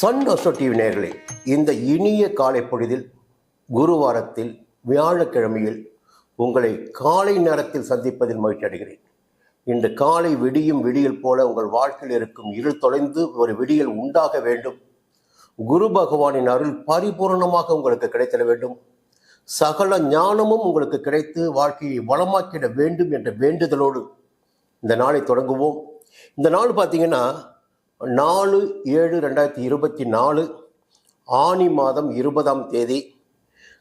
Sun அசோ TV நேர்களே இந்த இனிய காலை பொழுதில் குருவாரத்தில் வியாழக்கிழமையில் உங்களை காலை நேரத்தில் சந்திப்பதில் மகிழ்ச்சி அடைகிறேன். இன்று காலை விடியும் விடியல் போல உங்கள் வாழ்க்கையில் இருக்கும் இருள் தொலைந்து ஒரு விடியல் உண்டாக வேண்டும். குரு பகவானின் அருள் பரிபூரணமாக உங்களுக்கு கிடைத்திட வேண்டும். சகல ஞானமும் உங்களுக்கு கிடைத்து வாழ்க்கையை வளமாக்கிட வேண்டும் என்ற வேண்டுதலோடு இந்த நாளை தொடங்குவோம். இந்த நாள் பார்த்தீங்கன்னா நாலு ஏழு ரெண்டாயிரத்தி இருபத்தி நாலு ஆனி மாதம் இருபதாம் தேதி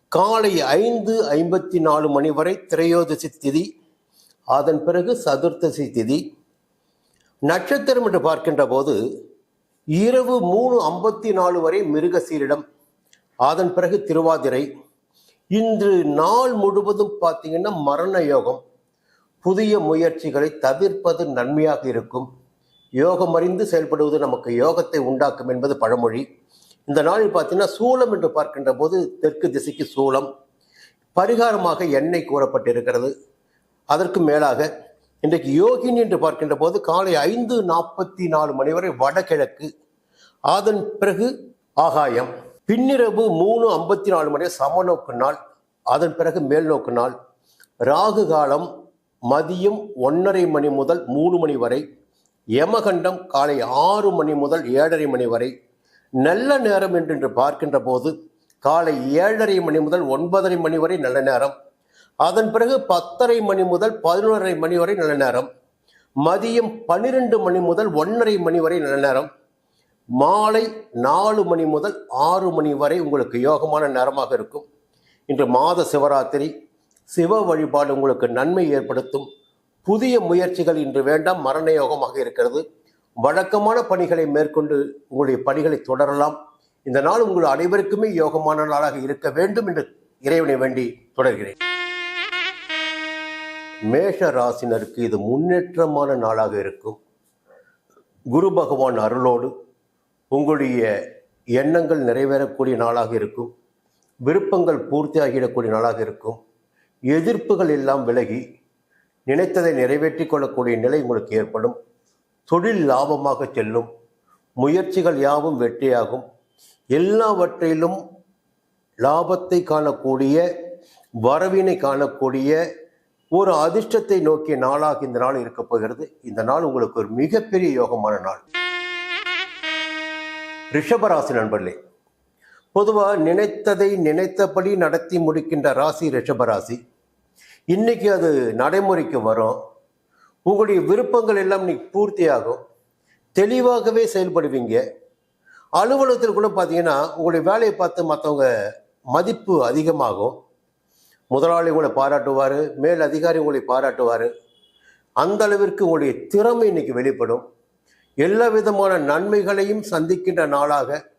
காலை ஐந்து ஐம்பத்தி நாலு மணி வரை திரையோதசி திதி அதன் பிறகு சதுர்த்தசி திதி. நட்சத்திரம் என்று பார்க்கின்ற போது இரவு மூணு ஐம்பத்தி நாலு வரை மிருகசீரிடம் அதன் பிறகு திருவாதிரை. இன்று நாள் முழுவதும் பார்த்தீங்கன்னா மரண யோகம். புதிய முயற்சிகளை தவிர்ப்பது நன்மையாக இருக்கும். யோகம் அறிந்து செயல்படுவது நமக்கு யோகத்தை உண்டாக்கும் என்பது பழமொழி. இந்த நாளில் பார்த்தீங்கன்னா சூலம் என்று பார்க்கின்ற போது தெற்கு திசைக்கு சூலம் பரிகாரமாக எண்ணெய் கூறப்பட்டிருக்கிறது. அதற்கு மேலாக இன்றைக்கு யோகினி என்று பார்க்கின்ற போது காலை ஐந்து நாற்பத்தி நாலு மணி வரை வடகிழக்கு அதன் பிறகு ஆகாயம் பின்னிரவு மூணு ஐம்பத்தி நாலு மணி சமநோக்கு நாள் அதன் பிறகு மேல்நோக்கு நாள் ராகு காலம் மதியம் ஒன்றரை மணி முதல் மூணு மணி வரை யமகண்டம் காலை ஆறு மணி முதல் ஏழரை மணி வரை நல்ல நேரம் என்று பார்க்கின்ற போது காலை ஏழரை மணி முதல் ஒன்பதரை மணி வரை நல்ல நேரம். அதன் பிறகு பத்தரை மணி முதல் பதினொன்றரை மணி வரை நல்ல நேரம். மதியம் பன்னிரெண்டு மணி முதல் ஒன்றரை மணி வரை நல்ல நேரம். மாலை நாலு மணி முதல் ஆறு மணி வரை உங்களுக்கு யோகமான நேரமாக இருக்கும். இன்று மாத சிவராத்திரி. சிவ வழிபாடு உங்களுக்கு நன்மை ஏற்படுத்தும். புதிய முயற்சிகள் இன்று வேண்டாம் மரண யோகமாக இருக்கிறது. வழக்கமான பணிகளை மேற்கொண்டு உங்களுடைய பணிகளை தொடரலாம். இந்த நாள் உங்கள் அனைவருக்குமே யோகமான நாளாக இருக்க வேண்டும் என்று இறைவனை வேண்டி தொடர்கிறேன். மேஷ ராசினருக்கு இது முன்னேற்றமான நாளாக இருக்கும். குரு பகவான் அருளோடு உங்களுடைய எண்ணங்கள் நிறைவேறக்கூடிய நாளாக இருக்கும். விருப்பங்கள் பூர்த்தியாகிடக்கூடிய நாளாக இருக்கும். எதிர்ப்புகள் எல்லாம் விலகி நினைத்ததை நிறைவேற்றி கொள்ளக்கூடிய நிலை உங்களுக்கு ஏற்படும். தொழில் லாபமாக செல்லும். முயற்சிகள் யாவும் வெற்றியாகும். எல்லாவற்றிலும் லாபத்தை காணக்கூடிய வரவினை காணக்கூடிய ஒரு அதிர்ஷ்டத்தை நோக்கிய நாளாக இந்த நாள் இருக்கப் போகிறது. இந்த நாள் உங்களுக்கு ஒரு மிகப்பெரிய யோகமான நாள். ரிஷபராசி நண்பர்களே பொதுவாக நினைத்ததை நினைத்தபடி நடத்தி முடிக்கின்ற ராசி ரிஷபராசி. இன்னைக்கு அது நடைமுறைக்கு வரும். உங்களுடைய விருப்பங்கள் எல்லாம் இன்னைக்கு பூர்த்தியாகும். தெளிவாகவே செயல்படுவீங்க. அலுவலகத்தில் கூட பார்த்தீங்கன்னா உங்களுடைய வேலையை பார்த்து மற்றவங்க மதிப்பு அதிகமாகும். முதலாளி உங்களை பாராட்டுவார் மேல் அதிகாரி உங்களை பாராட்டுவார். அந்த அளவிற்கு உங்களுடைய திறமை இன்னைக்கு வெளிப்படும். எல்லா விதமான நன்மைகளையும் சந்திக்கின்ற நாளாக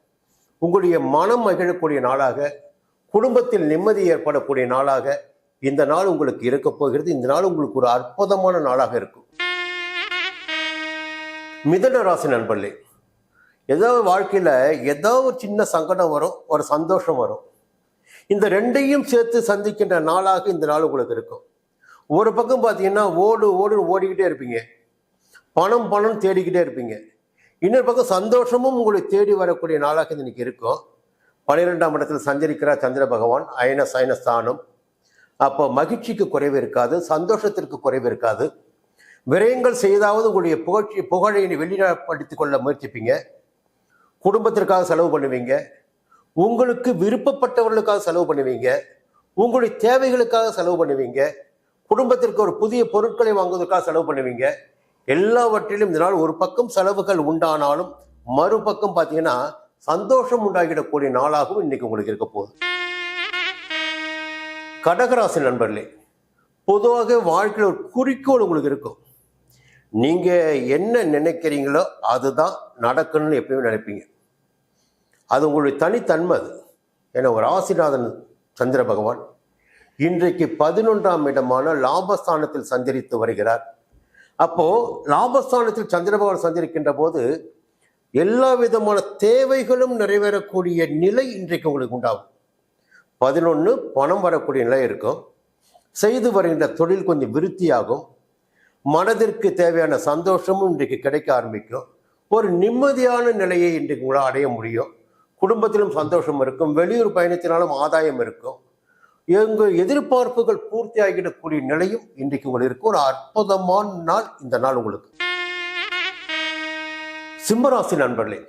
உங்களுடைய மனம் மகிழக்கூடிய நாளாக குடும்பத்தில் நிம்மதி ஏற்படக்கூடிய நாளாக இந்த நாள் உங்களுக்கு இருக்க போகிறது இந்த நாள் உங்களுக்கு ஒரு அற்புதமான நாளாக இருக்கும். மிதன ராசி நண்பர்களே ஏதாவது வாழ்க்கையில் ஏதோ ஒரு சின்ன சங்கடம் வரும் ஒரு சந்தோஷம் வரும். இந்த ரெண்டையும் சேர்த்து சந்திக்கின்ற நாளாக இந்த நாள் உங்களுக்கு இருக்கும். ஒரு பக்கம் பார்த்தீங்கன்னா ஓடு ஓடு ஓடிக்கிட்டே இருப்பீங்க. பணம் பணம் தேடிக்கிட்டே இருப்பீங்க. இன்னொரு பக்கம் சந்தோஷமும் உங்களை தேடி வரக்கூடிய நாளாக இன்னைக்கு இருக்கும். பன்னிரெண்டாம் இடத்தில் சஞ்சரிக்கிறார் சந்திர பகவான் அயன சயன ஸ்தானம் அப்போ மகிழ்ச்சிக்கு குறைவு இருக்காது சந்தோஷத்திற்கு குறைவு இருக்காது. விரயங்கள் செய்தாவது உங்களுடைய புகழ்ச்சி புகழை வெளிப்படுத்திக் கொள்ள முயற்சிப்பீங்க. குடும்பத்திற்காக செலவு பண்ணுவீங்க. உங்களுக்கு விருப்பப்பட்டவர்களுக்காக செலவு பண்ணுவீங்க. உங்களுடைய தேவைகளுக்காக செலவு பண்ணுவீங்க. குடும்பத்திற்கு ஒரு புதிய பொருட்களை வாங்குவதற்காக செலவு பண்ணுவீங்க. எல்லாவற்றிலும் இதனால் ஒரு பக்கம் செலவுகள் உண்டானாலும் மறுபக்கம் பார்த்தீங்கன்னா சந்தோஷம் உண்டாகிடக்கூடிய நாளாகவும் இன்னைக்கு உங்களுக்கு இருக்க போகுது. கடகராசி நண்பர்களே பொதுவாக வாழ்க்கையில் ஒரு குறிக்கோள் உங்களுக்கு இருக்கும். நீங்க என்ன நினைக்கிறீங்களோ அதுதான் நடக்கணும்னு எப்பயுமே நினைப்பீங்க. அது உங்களுடைய தனித்தன்மை அது. ஏன்னா ஒரு ஆசிநாதன் சந்திர பகவான் இன்றைக்கு பதினொன்றாம் இடமான லாபஸ்தானத்தில் சஞ்சரித்து வருகிறார். அப்போ லாபஸ்தானத்தில் சந்திர பகவான் சஞ்சரிக்கின்ற போது எல்லா விதமான தேவைகளும் நிறைவேறக்கூடிய நிலை இன்றைக்கு உங்களுக்கு உண்டாகும். பதினொன்று பணம் வரக்கூடிய நிலை இருக்கும். செய்து வருகின்ற தொழில் கொஞ்சம் விருத்தியாகும். மனதிற்கு தேவையான சந்தோஷமும் இன்றைக்கு கிடைக்க ஆரம்பிக்கும். ஒரு நிம்மதியான நிலையை இன்றைக்கு உங்களால் அடைய முடியும். குடும்பத்திலும் சந்தோஷம் இருக்கும். வெளியூர் பயணத்தினாலும் ஆதாயம் இருக்கும். எங்கள் எதிர்பார்ப்புகள் பூர்த்தி ஆகிடக்கூடிய நிலையும் இன்றைக்கு உங்களுக்கு இருக்கும். ஒரு அற்புதமான நாள் இந்த நாள் உங்களுக்கு. சிம்மராசி நண்பர்களே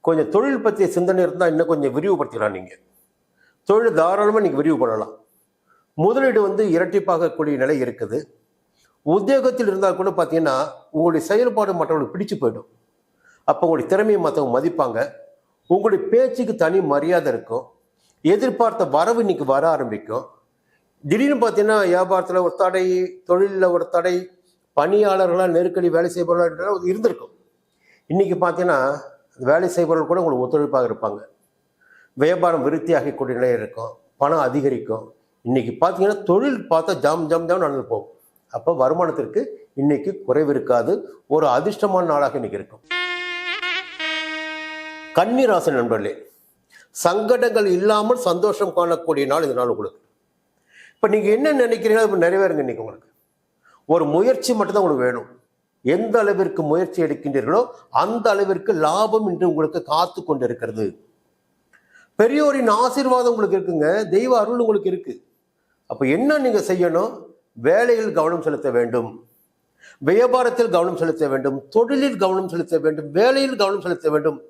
கொஞ்சம் தொழில் பற்றிய சிந்தனை இருந்தால் இன்னும் கொஞ்சம் விரிவுபடுத்திக்கலாம் நீங்கள் தொழில் தாராளமாக நீங்கள் விரிவு பண்ணலாம். முதலீடு வந்து இரட்டிப்பாகக்கூடிய நிலை இருக்குது. உத்தியோகத்தில் இருந்தால் கூட பார்த்தீங்கன்னா உங்களுடைய செயல்பாடு மற்றவங்களுக்கு பிடிச்சு போயிடும். அப்போ உங்களுடைய திறமையை மற்றவங்க மதிப்பாங்க. உங்களுடைய பேச்சுக்கு தனி மரியாதை இருக்கும். எதிர்பார்த்த வரவு இன்னைக்கு வர ஆரம்பிக்கும். திடீர்னு பார்த்தீங்கன்னா வியாபாரத்தில் ஒரு தடை தொழிலில் ஒரு தடை பணியாளர்களாக நெருக்கடி வேலை செய்பவர்களாக இருந்திருக்கும். இன்றைக்கி பார்த்தீங்கன்னா வேலை செய்பவர்கள் கூட உங்களுக்கு ஒத்துழைப்பாக இருப்பாங்க. வியாபாரம் விருத்தியாகக்கூடிய நிலை இருக்கும். பணம் அதிகரிக்கும். இன்னைக்கு பார்த்தீங்கன்னா தொழில் பார்த்தா ஜாம் ஜாம் ஜாம் நடந்து போகும். அப்போ வருமானத்திற்கு இன்னைக்கு குறைவு இருக்காது. ஒரு அதிர்ஷ்டமான நாளாக இன்னைக்கு இருக்கும். கன்னிராசி நண்பர்களே சங்கடங்கள் இல்லாமல் சந்தோஷம் காணக்கூடிய நாள் இந்த நாள் உங்களுக்கு. இப்போ நீங்கள் என்ன நினைக்கிறீங்களோ இப்போ நிறைவேறுங்க இன்னைக்கு உங்களுக்கு. ஒரு முயற்சி மட்டும்தான் உங்களுக்கு வேணும். எந்த அளவிற்கு முயற்சி எடுக்கின்றீர்களோ அந்த அளவிற்கு லாபம் இன்று உங்களுக்கு காத்து கொண்டு இருக்கிறது பெரியோரின் ஆசீர்வாதம் உங்களுக்கு இருக்குங்க தெய்வ அருள் உங்களுக்கு இருக்கு. அப்போ என்ன நீங்க செய்யணும்? வேலையில் கவனம் செலுத்த வேண்டும். வியாபாரத்தில் கவனம் செலுத்த வேண்டும். தொழிலில் கவனம் செலுத்த வேண்டும். வேலையில் கவனம் செலுத்த வேண்டும்.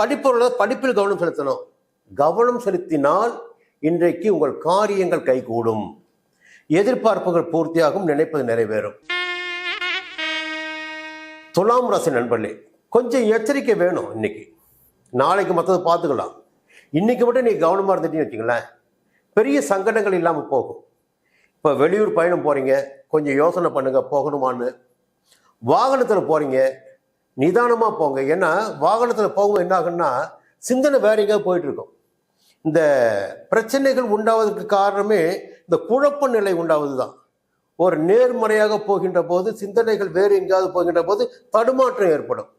படிப்போட படிப்பில் கவனம் செலுத்தணும். கவனம் செலுத்தினால் இன்றைக்கு உங்கள் காரியங்கள் கைகூடும். எதிர்பார்ப்புகள் பூர்த்தியாகும் நினைப்பது நிறைவேறும். துலாம் ராசி நண்பர்களே கொஞ்சம் எச்சரிக்கை வேணும் இன்னைக்கு. நாளைக்கு மற்றது பார்த்துக்கலாம். இன்றைக்கி மட்டும் நீங்கள் கவனமாக இருந்துட்டீங்கன்னு வச்சுங்களேன் பெரிய சங்கடங்கள் இல்லாமல் போகும். இப்போ வெளியூர் பயணம் போகிறீங்க கொஞ்சம் யோசனை பண்ணுங்கள் போகணுமான்னு. வாகனத்தில் போகிறீங்க நிதானமாக போங்க. ஏன்னா வாகனத்தில் போகும்போது என்ன ஆகுன்னா சிந்தனை வேற எங்கேயாவது போயிட்டு இந்த பிரச்சனைகள் உண்டாவதற்கு காரணமே இந்த குழப்ப நிலை உண்டாவது தான் ஒரு நேர்மறையாக போகின்ற போது சிந்தனைகள் வேறு எங்கேயாவது போகின்ற போது தடுமாற்றம் ஏற்படும்.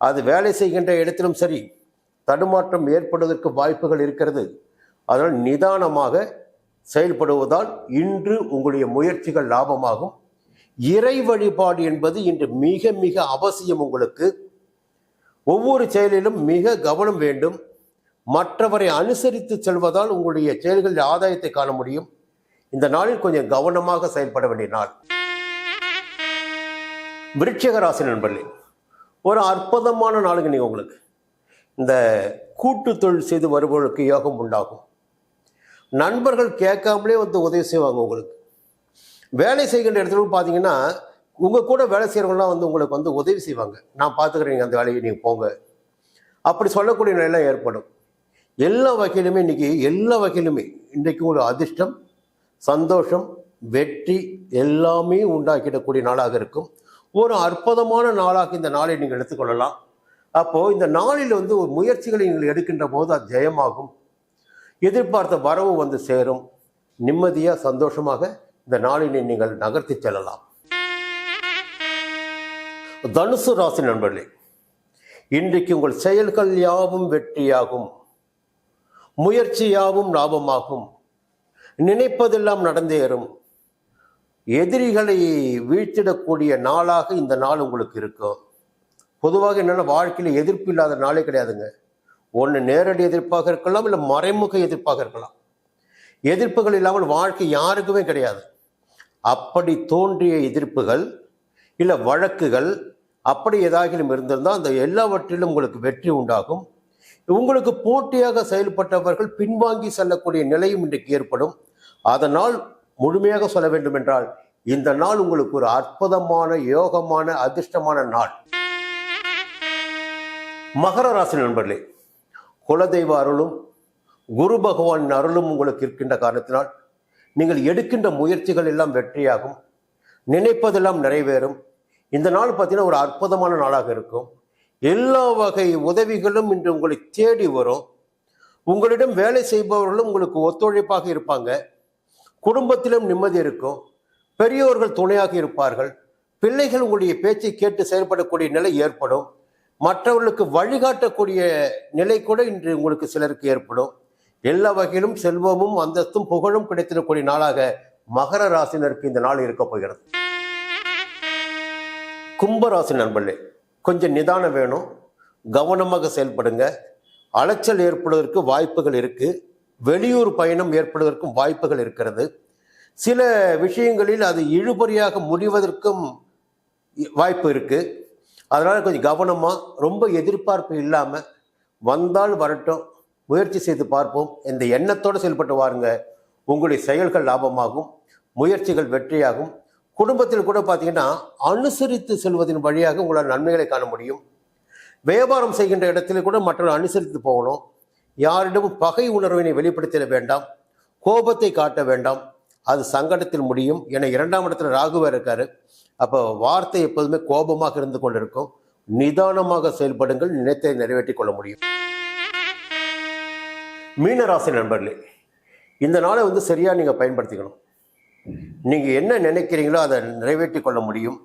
அது வேலை செய்கின்ற இடத்திலும் சரி தடுமாற்றம் ஏற்படுவதற்கு வாய்ப்புகள் இருக்கிறது. அதனால் நிதானமாக செயல்படுவதால் இன்று உங்களுடைய முயற்சிகள் லாபமாகும். இறை வழிபாடு என்பது இன்று மிக மிக அவசியம் உங்களுக்கு. ஒவ்வொரு செயலிலும் மிக கவனம் வேண்டும். மற்றவரை அனுசரித்து செல்வதால் உங்களுடைய செயல்களில் ஆதாயத்தை காண முடியும். இந்த நாளில் கொஞ்சம் கவனமாக செயல்பட வேண்டிய நாள். விருட்சிக ராசி நண்பர்களே ஒரு அற்புதமான நாளுங்க நீங்க உங்களுக்கு. இந்த கூட்டு தொழில் செய்து வருபவர்களுக்கு யோகம் உண்டாகும். நண்பர்கள் கேட்காமலே வந்து உதவி செய்வாங்க உங்களுக்கு. வேலை செய்கின்ற இடத்துல பார்த்தீங்கன்னா உங்கள் கூட வேலை செய்கிறவங்களாம் வந்து உங்களுக்கு வந்து உதவி செய்வாங்க. நான் பார்த்துக்கிறேன் அந்த வேலையை நீங்கள் போங்க. அப்படி சொல்லக்கூடிய நிலையெல்லாம் ஏற்படும். எல்லா வகையிலுமே இன்றைக்கி எல்லா வகையிலுமே இன்றைக்கு ஒரு அதிர்ஷ்டம் சந்தோஷம் வெற்றி எல்லாமே உண்டாக்கிடக்கூடிய நாளாக இருக்கும். ஒரு அற்புதமான நாளாக இந்த நாளை நீங்கள் எடுத்துக்கொள்ளலாம். அப்போ இந்த நாளில் வந்து ஒரு முயற்சிகளை நீங்கள் எடுக்கின்ற போது அது ஜெயமாகும். எதிர்பார்த்த வரவு வந்து சேரும். நிம்மதியாக சந்தோஷமாக இந்த நாளினை நீங்கள் நகர்த்தி செல்லலாம். தனுசு ராசி நண்பர்களே இன்றைக்கு உங்கள் செயல்கள் யாவும் வெற்றியாகும். முயற்சி யாவும் லாபமாகும். நினைப்பதெல்லாம் நடந்தேறும் எதிரிகளை வீழ்த்திடக்கூடிய நாளாக இந்த நாள் உங்களுக்கு இருக்கும். பொதுவாக என்னென்ன வாழ்க்கையில் எதிர்ப்பு இல்லாத நாளே கிடையாதுங்க. ஒன்று நேரடி எதிர்ப்பாக இருக்கலாம் இல்லை மறைமுக எதிர்ப்பாக இருக்கலாம். எதிர்ப்புகள் இல்லாமல் வாழ்க்கை யாருக்குமே கிடையாது. அப்படி தோன்றிய எதிர்ப்புகள் இல்லை வழக்குகள் அப்படி ஏதாகிலும் இருந்திருந்தால் அந்த எல்லாவற்றிலும் உங்களுக்கு வெற்றி உண்டாகும். உங்களுக்கு போட்டியாக செயல்பட்டவர்கள் பின்வாங்கி செல்லக்கூடிய நிலையும் இன்றைக்கு ஏற்படும். அதனால் முழுமையாக சொல்ல வேண்டும் என்றால் இந்த நாள் உங்களுக்கு ஒரு அற்புதமான யோகமான அதிர்ஷ்டமான நாள். மகர ராசி நண்பர்களே குலதெய்வ அருளும் குரு பகவானின் அருளும் உங்களுக்கு இருக்கின்ற காரணத்தினால் நீங்கள் எடுக்கின்ற முயற்சிகள் எல்லாம் வெற்றியாகும் நினைப்பதெல்லாம் நிறைவேறும். இந்த நாள் பார்த்தீங்கன்னா ஒரு அற்புதமான நாளாக இருக்கும். எல்லா வகை உதவிகளும் இன்று உங்களை தேடி வரும். உங்களிடம் வேலை செய்பவர்களும் உங்களுக்கு ஒத்துழைப்பாக இருப்பாங்க. குடும்பத்திலும் நிம்மதி இருக்கும். பெரியோர்கள் துணையாக இருப்பார்கள். பிள்ளைகள் உங்களுடைய பேச்சை கேட்டு செயல்படக்கூடிய நிலை ஏற்படும். மற்றவர்களுக்கு வழிகாட்டக்கூடிய நிலை கூட இன்று உங்களுக்கு சிலருக்கு ஏற்படும். எல்லா வகையிலும் செல்வமும் அந்தஸ்தும் புகழும் கிடைத்திடக்கூடிய நாளாக மகர ராசினருக்கு இந்த நாள் இருக்க போகிறது. கும்பராசி நண்பர்களே கொஞ்சம் நிதானம் வேணும். கவனமாக செயல்படுங்க. அலைச்சல் ஏற்படுவதற்கு வாய்ப்புகள் இருக்குது வெளியூர் பயணம் ஏற்படுவதற்கும் வாய்ப்புகள் இருக்கிறது. சில விஷயங்களில் அது இழுபறியாக முடிவதற்கும் வாய்ப்பு இருக்குது அதனால் கொஞ்சம் கவனமாக ரொம்ப எதிர்பார்ப்பு இல்லாமல் வந்தால் வரட்டும் முயற்சி செய்து பார்ப்போம். இந்த எண்ணத்தோடு செயல்பட்டு வாருங்க. உங்களுடைய செயல்கள் லாபமாகும் முயற்சிகள் வெற்றியாகும். குடும்பத்தில் கூட பார்த்தீங்கன்னா அனுசரித்து செல்வதன் வழியாக உங்களால் நன்மைகளை காண முடியும். வியாபாரம் செய்கின்ற இடத்துல கூட மற்றவர்கள் அனுசரித்து போகணும். யாரிடமும் பகை உணர்வினை வெளிப்படுத்திட வேண்டாம். கோபத்தை காட்ட வேண்டாம். அது சங்கடத்தில் முடியும். என இரண்டாம் இடத்துல ராகுவா இருக்காரு. அப்போ வார்த்தை எப்போதுமே கோபமாக இருந்து கொண்டிருக்கும். நிதானமாக செயல்படுங்கள் நினைத்தை நிறைவேற்றிக் கொள்ள முடியும். மீனராசி நண்பர்களே இந்த நாளை வந்து சரியாக நீங்கள் பயன்படுத்திக்கணும். நீங்கள் என்ன நினைக்கிறீங்களோ அதை நிறைவேற்றி கொள்ள முடியும்.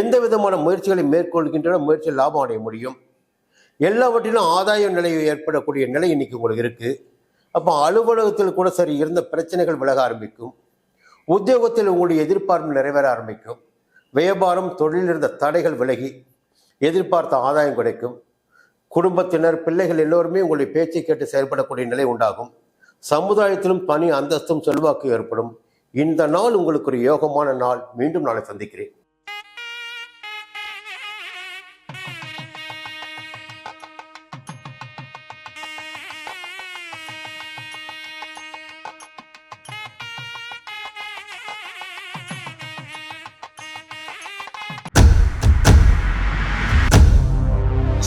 எந்த விதமான முயற்சிகளை மேற்கொள்கின்றன முயற்சியில் லாபம் அடைய முடியும். எல்லாவற்றிலும் ஆதாய நிலை ஏற்படக்கூடிய நிலை இன்னைக்கு உங்களுக்கு இருக்குது அப்போ அலுவலகத்தில் கூட சரி இருந்த பிரச்சனைகள் விலக ஆரம்பிக்கும். உத்தியோகத்தில் உங்களுடைய எதிர்பார்ப்பு நிறைவேற ஆரம்பிக்கும். வியாபாரம் தொழிலில் இருந்த தடைகள் விலகி எதிர்பார்த்த ஆதாயம் கிடைக்கும். குடும்பத்தினர் பிள்ளைகள் எல்லோருமே உங்களுடைய பேச்சை கேட்டு செயல்படக்கூடிய நிலை உண்டாகும். சமுதாயத்திலும் பணி அந்தஸ்தும் செல்வாக்கு ஏற்படும். இந்த நாள் உங்களுக்கு ஒரு யோகமான நாள். மீண்டும் நாளை சந்திக்கிறேன்.